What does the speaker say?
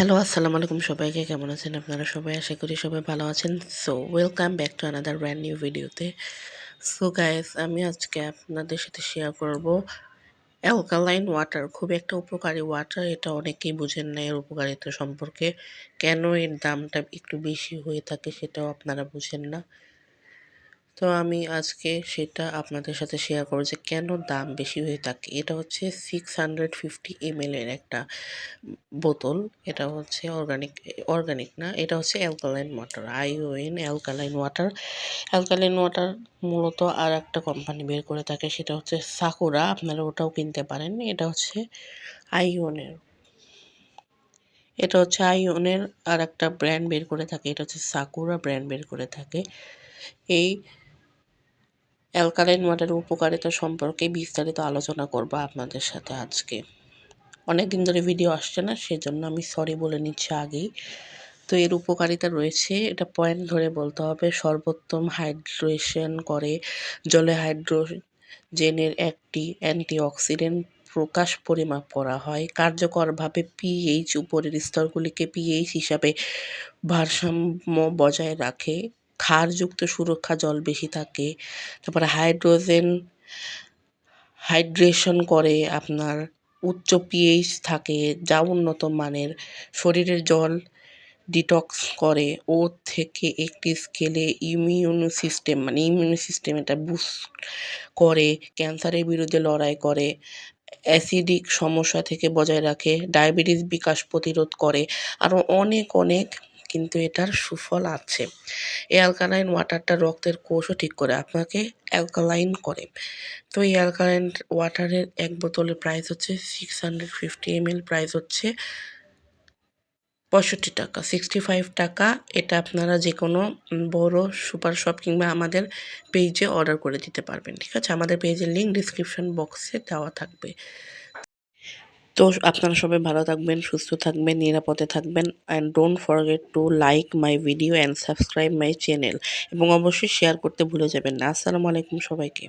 Hello আসসালামু আলাইকুম সবাইকে। কেমন আছেন আপনারা সবাই? আশা করি সবাই ভালো আছেন। So welcome back to another brand new ভিডিওতে সো গাইস আমি আজকে আপনাদের সাথে শেয়ার করব অ্যালকালাইন ওয়াটার খুব একটা উপকারী ওয়াটার এটা অনেকেই বুঝেন না এর উপকারিতা সম্পর্কে। কেন এর দামটা একটু বেশি হয়ে থাকে সেটাও আপনারা বুঝেন না। তো আমি আজকে সেটা আপনাদের সাথে শেয়ার করব যে কেন দাম বেশি হয়ে থাকে। এটা হচ্ছে সিক্স হান্ড্রেড ফিফটি এর একটা বোতল। এটা হচ্ছে অর্গানিক অর্গানিক না, এটা হচ্ছে alkaline water I O N alkaline water alkaline water মূলত আর একটা কোম্পানি বের করে থাকে, সেটা হচ্ছে সাকুরা আপনারা ওটাও কিনতে পারেন। এটা হচ্ছে আইওনের এটা হচ্ছে আইওনের আর একটা ব্র্যান্ড বের করে থাকে। এটা হচ্ছে সাকুরা ব্র্যান্ড বের করে থাকে। এই অ্যালকালাইন ওয়াটারের উপকারিতা সম্পর্কে বিস্তারিত আলোচনা করব আপনাদের সাথে আজকে। অনেক দিন ধরে ভিডিও আসছে না, সেজন্য আমি সরি বলে নিচ্ছি আগেই। তো এর উপকারিতা রয়েছে, এটা পয়েন্ট ধরে বলতে হবে, সর্বোত্তম হাইড্রেশন করে জলে হাইড্রোজেনের একটি অ্যান্টিঅক্সিডেন্ট প্রকাশ পরিমাপ করা হয়। কার্যকরভাবে পিএইচ উপরের স্তরগুলিকে পিএইচ হিসাবে ভারসাম্য বজায় রাখে। ক্ষারযুক্ত সুরক্ষা জল বেশি থাকে, তারপরে হাইড্রোজেন, হাইড্রেশন করে আপনার উচ্চ পিএইচ থাকে যা উন্নত মানের। শরীরের জল ডিটক্স করে। ও থেকে একটি স্কেলে ইমিউন সিস্টেম মানে ইমিউন সিস্টেম এটা বুস্ট করে, ক্যান্সারের বিরুদ্ধে লড়াই করে অ্যাসিডিক সমস্যা থেকে বজায় রাখে ডায়াবেটিস বিকাশ প্রতিরোধ করে আরও অনেক অনেক কিন্তু এটার সুফল আছে। এই অ্যালকালাইন ওয়াটারটা রক্তের কোষও ঠিক করে, আপনাকে অ্যালকালাইন করে। তো এই অ্যালকালাইন ওয়াটারের এক বোতলের প্রাইস হচ্ছে six hundred fifty ml price হচ্ছে পঁয়ষট্টি টাকা। সিক্সটি ফাইভ টাকা এটা আপনারা যে কোনো বড় সুপার শপ কিংবা আমাদের পেজে অর্ডার করে দিতে পারবেন, ঠিক আছে? আমাদের পেজের লিঙ্ক ডিসক্রিপশন বক্সে দেওয়া থাকবে। তো আপনারা সবাই ভালো থাকবেন, সুস্থ থাকবেন, নিরাপদে থাকবেন and don't forget to like my video and subscribe my channel এবং অবশ্যই শেয়ার করতে ভুলে যাবেন না। আসসালামু আলাইকুম সবাইকে।